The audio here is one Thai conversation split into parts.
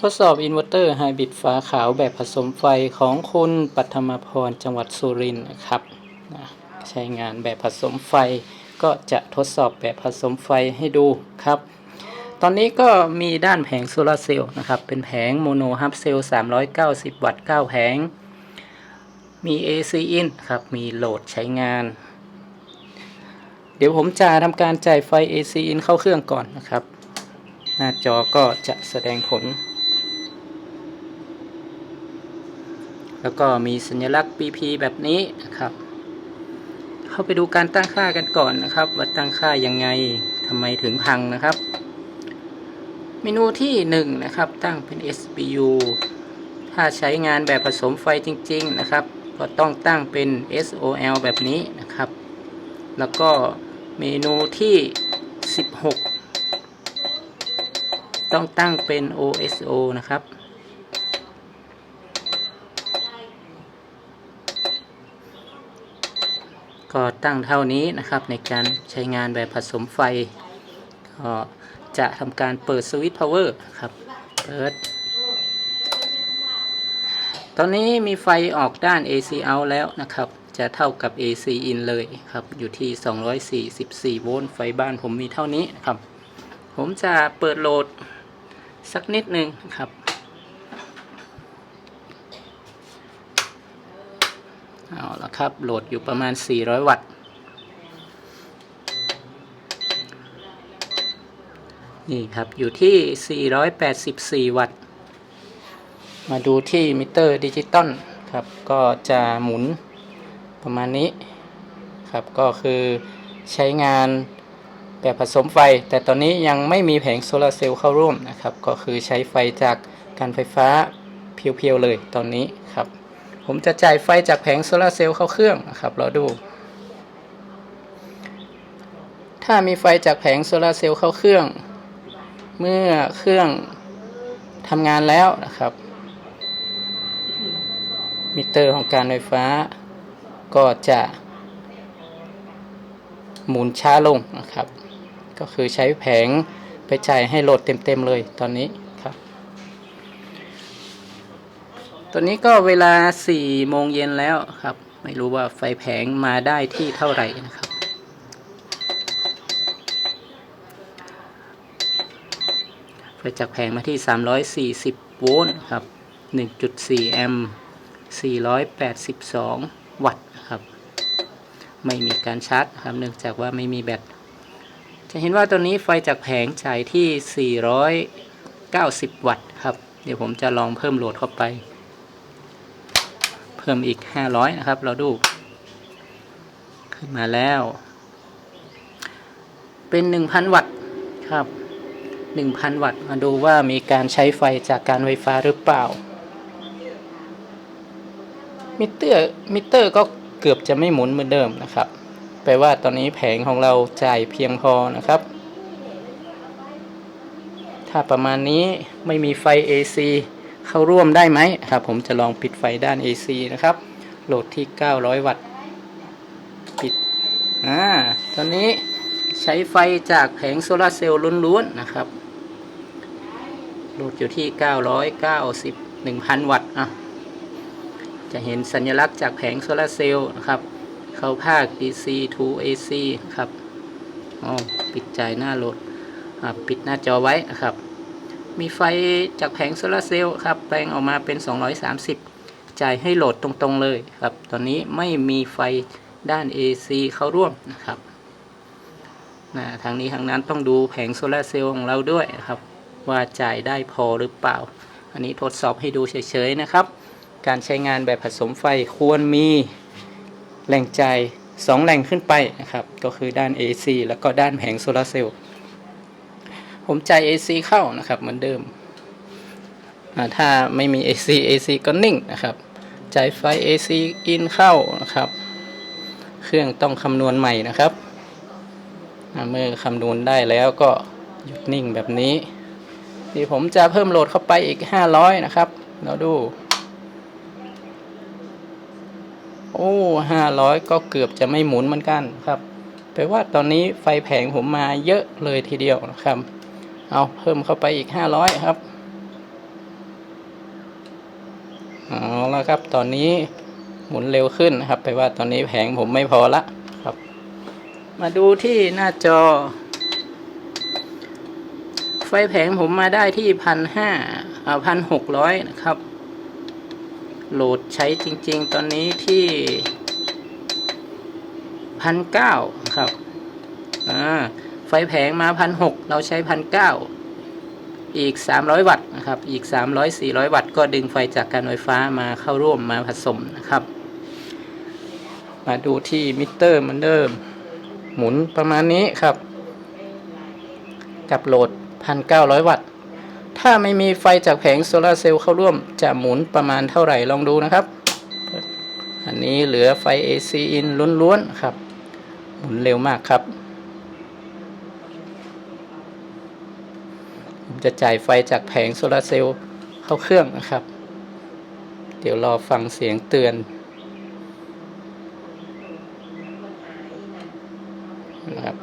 ทดสอบอินเวอร์เตอร์ไฮบริดฟ้าขาวแบบผสมไฟของคุณปัทมพรจังหวัดสุรินทร์นะครับนะใช้งานแบบผสมไฟ ก็จะทดสอบแบบผสมไฟให้ดูครับ ตอนนี้ก็มีด้านแผงโซลาร์เซลล์นะครับ เป็นแผงโมโนฮับเซลล์390 วัตต์ 9 แผง มี AC in ครับ มีโหลดใช้งาน เดี๋ยวผมจะทำการจ่ายไฟ AC in เข้าเครื่องก่อนนะครับ หน้าจอก็จะแสดงผล แล้วก็มีสัญลักษณ์ BP แบบนี้นะครับ เข้าไปดูการตั้งค่ากันก่อนนะครับว่าตั้งค่ายังไงทำไมถึงพังนะครับ เมนูที่1นะครับตั้งเป็น SBU ถ้าใช้งานแบบผสมไฟจริง ๆ นะครับ ก็ต้องตั้งเป็น SOL แบบนี้นะครับ แล้วก็เมนูที่ 16 ต้องตั้งเป็น OSO นะครับ ก็ตั้งเท่านี้นะครับในการใช้งานแบบผสมไฟ ก็จะทำการเปิดสวิตช์พาวเวอร์ครับ เปิด ตอนนี้มีไฟออกด้าน AC out แล้วนะครับ จะเท่ากับ AC in เลยครับ อยู่ที่ 244 โวลต์ ไฟบ้านผมมีเท่านี้นะครับ ผมจะเปิดโหลดสักนิดหนึ่งครับ เอาละครับ โหลดอยู่ประมาณ 400 วัตต์ นี่ครับอยู่ที่ 484 วัตต์ มาดูที่มิเตอร์ดิจิตอลครับ ก็จะหมุนประมาณนี้ครับ ก็คือใช้งานแบบผสมไฟ แต่ตอนนี้ยังไม่มีแผงโซลาร์เซลล์เข้าร่วมนะครับ ก็คือใช้ไฟจากการไฟฟ้าเพียวๆเลยตอนนี้ครับ ผมจะจ่ายไฟจากแผงโซลาร์เซลล์เข้าเครื่องนะครับ เราดู ถ้ามีไฟจากแผงโซลาร์เซลล์เข้าเครื่อง เมื่อเครื่องทำงานแล้วนะครับ มิเตอร์ของการไฟฟ้า ก็จะหมุนช้าลงนะครับ ก็คือใช้แผงไปจ่ายให้โหลดเต็มๆเลยตอนนี้ครับ ต อนนี้ก็เวลา4โมงเย็นแล้วครับ ไม่รู้ว่าไฟแผงมาได้ที่เท่าไหร่นะครับ ไฟจากแผงมาที่ 340 โวลต์ครับ 1.4 แอมป์ 482 วัตต์ครับ ไม่มีการชาร์จครับ เนื่องจากว่าไม่มีแบต จะเห็นว่าตัวนี้ไฟจากแผงจ่ายที่ 490 วัตต์ครับ เดี๋ยวผมจะลองเพิ่มโหลดเข้าไป พิ่มอีก500นะครับ เราดู ขึ้นมาแล้ว เป็น1,000วัตต์ครับ1,000วัตต์มาดูว่ามีการใช้ไฟจากการไฟฟ้าหรือเปล่า มิเตอร์มิเตอร์ก็เกือบจะไม่หมุนเหมือนเดิมนะครับ แปลว่าตอนนี้แผงของเราจ่ายเพียงพอนะครับ ถ้าประมาณนี้ไม่มีไฟ AC เข้าร่วมได้ไหมครับ ผมจะลองปิดไฟด้าน AC นะครับ โหลดที่ 900 วัตต์ ปิด อ่า ตอนนี้ใช้ไฟจากแผงโซลาเซลล์ล้วนๆนะครับ โหลดอยู่ที่ 990 1,000 วัตต์ อะ จะเห็นสัญลักษณ์จากแผงโซลาเซลล์นะครับ เข้าภาค DC to AC ครับอ๋อปิดจ่ายหน้าโหลด ปิดหน้าจอไว้นะครับ มีไฟจากแผงโซลาร์เซลล์ครับแปลงออกมาเป็น 230 จ่ายให้โหลดตรงๆเลยครับ ตอนนี้ไม่มีไฟด้าน AC เข้าร่วมนะครับนะทางนี้ทางนั้นต้องดูแผงโซลาร์เซลล์ของเราด้วยนะครับ ว่าจ่ายได้พอหรือเปล่า อันนี้ทดสอบให้ดูเฉยๆนะครับ การใช้งานแบบผสมไฟควรมีแหล่งจ่าย2แหล่งขึ้นไปนะครับ ก็คือด้าน AC แล้วก็ด้านแผงโซลาร์เซลล์ ผมจ่าย AC เข้านะครับ เหมือนเดิม ถ้าไม่มี AC AC ก็นิ่งนะครับ จ่ายไฟ AC in เข้านะครับ เครื่องต้องคำนวณใหม่นะครับ เมื่อคำนวณได้แล้วก็หยุดนิ่งแบบนี้ที่ผมจะเพิ่มโหลดเข้าไปอีก 500 นะครับ เราดู โอ้ห้าร้อยก็เกือบจะไม่หมุนเหมือนกันครับแปลว่าตอนนี้ไฟแผงผมมาเยอะเลยทีเดียวนะครับ เอาเพิ่มเข้าไปอีกห้าร้อยครับเอาแล้วครับ ตอนนี้หมุนเร็วขึ้นนะครับแปลว่าตอนนี้แผงผมไม่พอละครับ มาดูที่หน้าจอ ไฟแผงผมมาได้ที่พันห้าเอาพันหกร้อยนะครับ โหลดใช้จริง ๆ ตอนนี้ที่พันเก้าครับอ่า ไฟแผงมาพันหกเราใช้พันเก้าอีก 300 วัตต์นะครับ อีก 300 400 วัตต์ก็ดึงไฟจากการไฟฟ้ามาเข้าร่วมมาผสมนะครับ มาดูที่มิเตอร์มือนเดิม หมุนประมาณนี้ครับ กับโหลด 1,900 วัตต์ ถ้าไม่มีไฟจากแผงโซลาร์เซลล์เข้าร่วม จะหมุนประมาณเท่าไหร่ลองดูนะครับ อันนี้เหลือไฟ AC in ล้วนๆครับ หมุนเร็วมากครับ ผมจะจ่ายไฟจากแผงโซลาร์เซลล์เข้าเครื่องนะครับ เดี๋ยวรอฟังเสียงเตือนนะครับ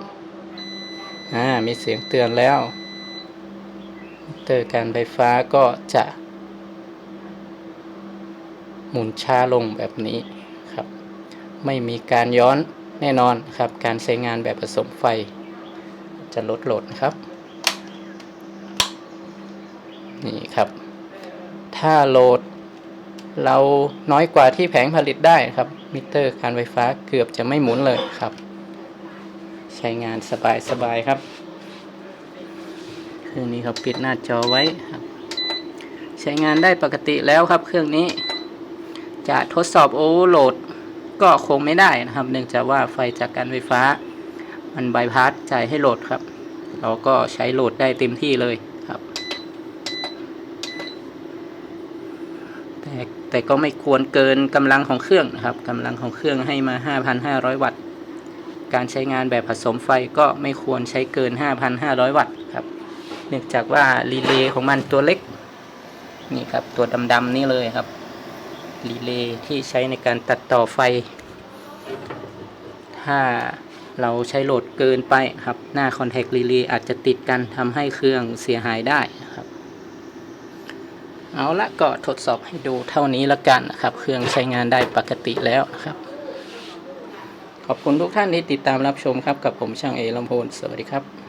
อ่ามีเสียงเตือนแล้วเตอร์การไฟฟ้าก็จะ หมุนช้าลงแบบนี้ครับ ไม่มีการย้อนแน่นอนครับ การใช้งานแบบผสมไฟจะลดโหลดนะครับ นี่ครับ ถ้าโหลด เราน้อยกว่าที่แผงผลิตได้ครับ มิเตอร์การไฟฟ้าเกือบจะไม่หมุนเลยครับ ใช้งานสบายๆครับเครื่องนี้ครับปิดหน้าจอไว้ครับ ใช้งานได้ปกติแล้วครับ เครื่องนี้ จะทดสอบโอเวอร์โหลดก็คงไม่ได้นะครับ เนื่องจากว่าไฟจากการไฟฟ้า มันบายพาสจ่ายให้โหลดครับ เราก็ใช้โหลดได้เต็มที่เลยครับ แต่แต่ก็ไม่ควรเกินกำลังของเครื่องนะครับกำลังของเครื่องให้มา 5,500 วัตต์ การใช้งานแบบผสมไฟก็ไม่ควรใช้เกิน 5,500 วัตต์ครับเนื่องจากว่ารีเลย์ของมันตัวเล็กนี่ครับตัวดำๆนี่เลยครับรีเลย์ที่ใช้ในการตัดต่อไฟ ถ้าเราใช้โหลดเกินไปครับ หน้าคอนแทครีเลย์อาจจะติดกันทำให้เครื่องเสียหายได้ครับ เอาละก็ทดสอบให้ดูเท่านี้ละกันนะครับ เครื่องใช้งานได้ปกติแล้วนะครับ ขอบคุณทุกท่านที่ติดตามรับชมครับ กับผมช่างเอลำพูนสวัสดีครับ